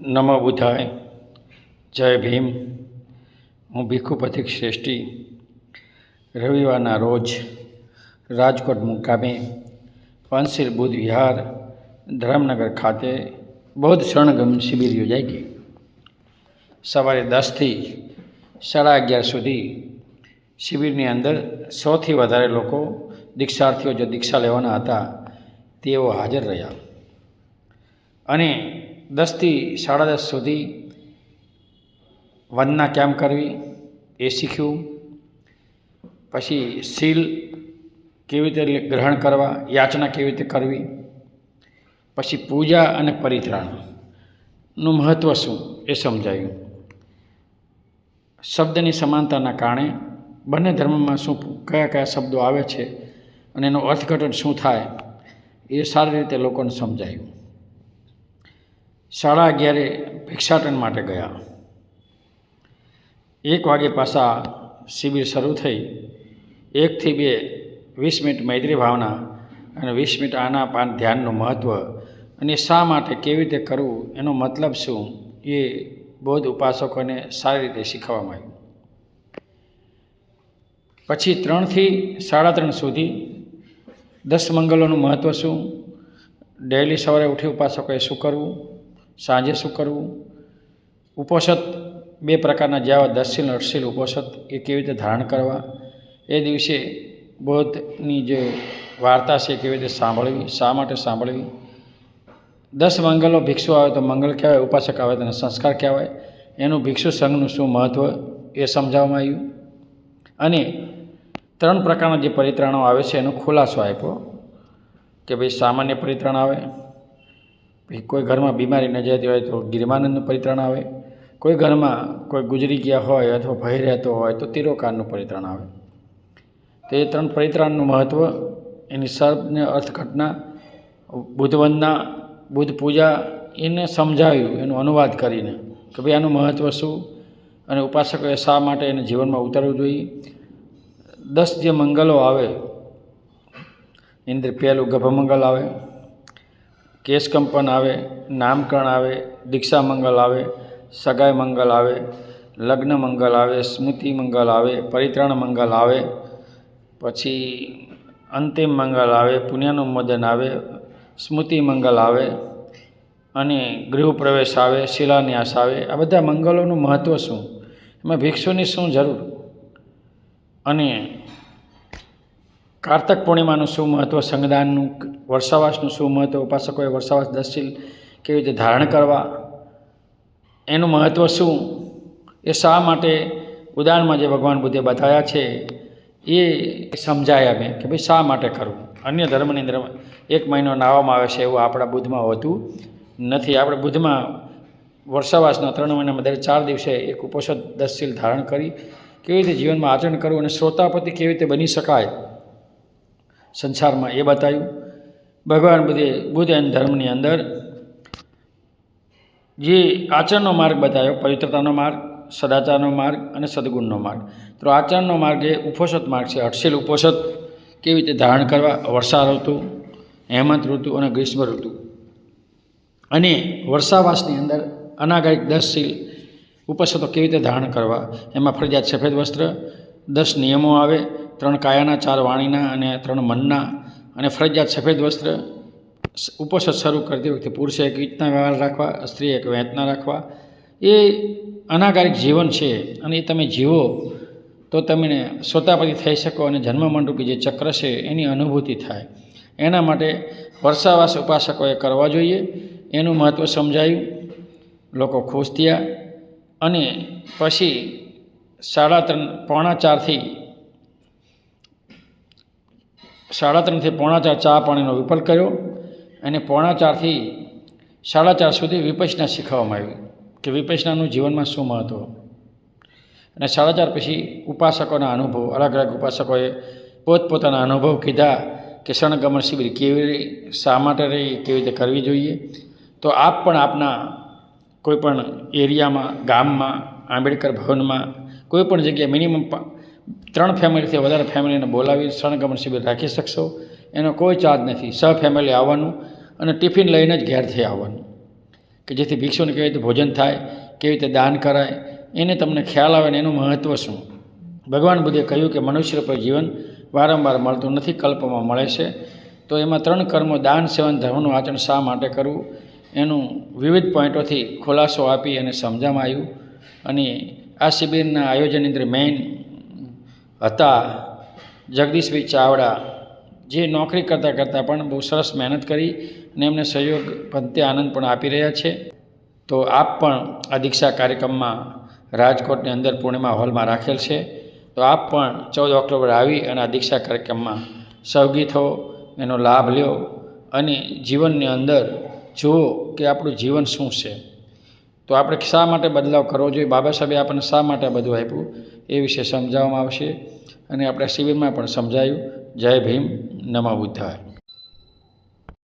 નમો બુદ્ધાય, જય ભીમ. હું ભીખુ પથિક શ્રેષ્ઠી. રવિવારના રોજ રાજકોટ મુકામે પંચશીલ બુદ્ધ વિહાર, ધરમનગર ખાતે બૌદ્ધ શરણગમ શિબિર યોજાઈ ગઈ. સવારે દસથી સાડા અગિયાર સુધી શિબિરની અંદર સૌથી વધારે લોકો દીક્ષાર્થીઓ જે દીક્ષા લેવાના હતા, તેઓ હાજર રહ્યા. અને દસથી સાડા દસ સુધી વનના કેમ કરવી, એ શીખ્યું પછી સીલ કેવી રીતે ગ્રહણ કરવા, યાચના કેવી રીતે કરવી. પછી પૂજા અને પરિત્રાણનું મહત્ત્વ શું, એ સમજાયું. શબ્દની સમાનતાના કારણે બંને ધર્મમાં શું, કયા કયા શબ્દો આવે છે અને એનું અર્થઘટન શું થાય, એ સારી રીતે લોકોને સમજાયું. સાડા અગિયારે ભિક્ષાટન માટે ગયા. એક વાગે પાછા શિબિર શરૂ થઈ. એકથી બે વીસ મિનિટ મૈત્રી ભાવના અને વીસ મિનિટ આના પાન ધ્યાનનું મહત્ત્વ અને શા માટે કેવી રીતે કરવું એનો મતલબ શું એ બૌદ્ધ ઉપાસકોને સારી રીતે શીખવવામાં આવ્યું પછી ત્રણથી સાડા ત્રણ સુધી દસ મંગલોનું મહત્ત્વ શું? ડેલી સવારે ઉઠી ઉપાસકોએ શું કરવું? સાંજે શું કરવું? ઉપોષત બે પ્રકારના જેવા દસશીલ અઠશીલ ઉપોષત એ કેવી રીતે ધારણ કરવા? એ દિવસે બૌદ્ધની જે વાર્તા છે કેવી રીતે સાંભળવી? શા માટે સાંભળવી? દસ મંગલો ભિક્ષુ આવે તો મંગલ કહેવાય, ઉપાસક આવે તેને સંસ્કાર કહેવાય. એનું ભિક્ષુ સંઘનું શું મહત્ત્વ એ સમજાવવામાં આવ્યું. અને ત્રણ પ્રકારના જે પરિત્રાણો આવે છે એનો ખુલાસો આપ્યો કે ભાઈ સામાન્ય પરિત્રાણ આવે. કોઈ ઘરમાં બીમારી ન જતી હોય તો ગિરમાનંદનું પરિત્રાણ આવે. કોઈ ઘરમાં કોઈ ગુજરી ગયા હોય અથવા ભય રહેતો હોય તો તિરોકારનું પરિત્રાણ આવે. તો એ ત્રણ પરિત્રાણનું મહત્ત્વ એની સર્પને અર્થઘટના બુદ્ધવંદના બુદ્ધ પૂજા, એને સમજાવ્યું એનો અનુવાદ કરીને કે ભાઈ આનું મહત્ત્વ શું? અને ઉપાસકોએ શા માટે એને જીવનમાં ઉતારવું જોઈએ? દસ જે મંગલો આવે, એની અંદર પહેલું ગભમંગલ આવે કેશકંપન આવે, નામકરણ આવે, દીક્ષા મંગલ આવે, સગાઈ મંગલ આવે, લગ્ન મંગલ આવે, સ્મૃતિ મંગલ આવે, પરિત્રાણ મંગલ આવે, પછી અંતિમ મંગલ આવે, પુણ્યાનુમોદન આવે, સ્મૃતિ મંગલ આવે, અને ગૃહપ્રવેશ આવે, શિલાન્યાસ આવે, આ બધા મંગલોનું મહત્ત્વ શું? એમાં ભિક્ષુની શું જરૂર? અને કારતક પૂર્ણિમાનું શું મહત્ત્વ સંગદાનનું, વર્ષાવાસનું શું મહત્ત્વ ઉપાસકોએ વર્ષાવાસ દસશીલ કેવી રીતે ધારણ કરવા, એનું મહત્ત્વ શું, એ શા માટે ઉદાહરણમાં જે ભગવાન બુદ્ધે બતાવ્યા છે, એ સમજાયા મેં કે ભાઈ શા માટે કરવું. અન્ય ધર્મની અંદર એક મહિનો નાહવામાં આવે છે એવું આપણા બુદ્ધમાં હોતું નથી. આપણે બુદ્ધમાં વર્ષાવાસના ત્રણ મહિનામાં દરેક ચાર દિવસે એક ઉપોષદ દસશીલ ધારણ કરી કેવી રીતે જીવનમાં આચરણ કરવું અને શ્રોતાપતિ કેવી રીતે બની શકાય સંસારમાં એ બતાવ્યું ભગવાન બુદ્ધે બુદ્ધ અને ધર્મની અંદર જે આચરણનો માર્ગ બતાવ્યો, પવિત્રતાનો માર્ગ, સદાચારનો માર્ગ અને સદગુણનો માર્ગ. તો આચરણનો માર્ગ એ ઉપોષત માર્ગ છે. હર્ષિલ ઉપોષત. કેવી રીતે ધારણ કરવા? વર્ષા ઋતુ, હેમંત ઋતુ અને ગ્રીષ્મ ઋતુ. અને વર્ષાવાસની અંદર અનાગારિક દસ શીલ ઉપસતો કેવી રીતે ધારણ કરવા? એમાં ફરજિયાત સફેદ વસ્ત્ર, દસ નિયમો આવે. ત્રણ કાયાના, ચાર વાણીના અને ત્રણ મનના અને ફરજિયાત સફેદ વસ્ત્ર ઉપોષદ શરૂ કરતી વખતે પુરુષે એક રીતના વ્યવહાર રાખવા, સ્ત્રીએ એક વેતના રાખવા. એ અનાગારિક જીવન છે અને એ તમે જીવો તો તમને શ્રોતાપતિ થઈ શકો અને જન્મમંડૂપી જે ચક્ર છે એની અનુભૂતિ થાય. એના માટે વર્ષાવાસ ઉપાસકોએ કરવા જોઈએ. એનું મહત્ત્વ સમજાયું. લોકો ખુશ થયા અને પછી સાડા ત્રણ, પોણા ચારથી સાડા ત્રણથી પોણા ચાર ચા પાણીનો વિપલ કર્યો. અને પોણા ચારથી સાડા ચાર સુધી વિપસના શીખવવામાં આવ્યું કે વિપસનાનું જીવનમાં શું મહત્ત્વ અને સાડા ચાર પછી ઉપાસકોના અનુભવ અલગ અલગ ઉપાસકોએ પોતપોતાના અનુભવ કીધા કે શરણગમન શિબિર કેવી શા માટે રહી કેવી રીતે કરવી જોઈએ. તો આપ પણ આપના કોઈપણ એરિયામાં, ગામમાં, આંબેડકર ભવનમાં, કોઈપણ જગ્યાએ મિનિમમ ત્રણ ફેમિલીથી વધારે ફેમિલીને બોલાવી શરણગમન શિબિર રાખી શકશો. એનો કોઈ ચાર્જ નથી. સહ ફેમિલી આવવાનું અને ટિફિન લઈને જ ઘેરથી આવવાનું. કે જેથી ભિક્ષુને કેવી રીતે ભોજન થાય, કેવી રીતે દાન કરાય, એને તમને ખ્યાલ આવે ને એનું મહત્ત્વ શું? ભગવાન બુદ્ધે કહ્યું કે મનુષ્ય પર જીવન વારંવાર મળતું નથી, કલ્પમાં મળે છે. તો એમાં ત્રણ કર્મો દાન, સેવન, ધર્મનું આચરણ શા માટે કરવું? એનું વિવિધ પોઈન્ટોથી ખુલાસો આપી અને સમજામાં આવ્યું. અને આ શિબિરના આયોજનની અંદર મેઇન હતા. જગદીશભાઈ ચાવડા, જે નોકરી કરતાં કરતાં પણ બહુ સરસ મહેનત કરી અને એમને સહયોગ પંતે આનંદ પણ આપી રહ્યા છે. તો આપ પણ આ દીક્ષા કાર્યક્રમમાં રાજકોટની અંદર પૂર્ણિમા હોલમાં રાખેલ છે. તો આપ પણ ચૌદ ઓક્ટોબર આવી અને આ દીક્ષા કાર્યક્રમમાં સહભાગી થો, એનો લાભ લ્યો અને જીવનની અંદર જુઓ કે આપણું જીવન શું છે. તો આપણે શા માટે બદલાવ કરવો જોઈએ? બાબા સાહેબે આપણને શા માટે બધું આપ્યું? એ વિશે સમજાવવામાં આવશે અને આપણે શિબિરમાં પણ સમજાયું. જય ભીમ, નમઃ બુદ્ધાય.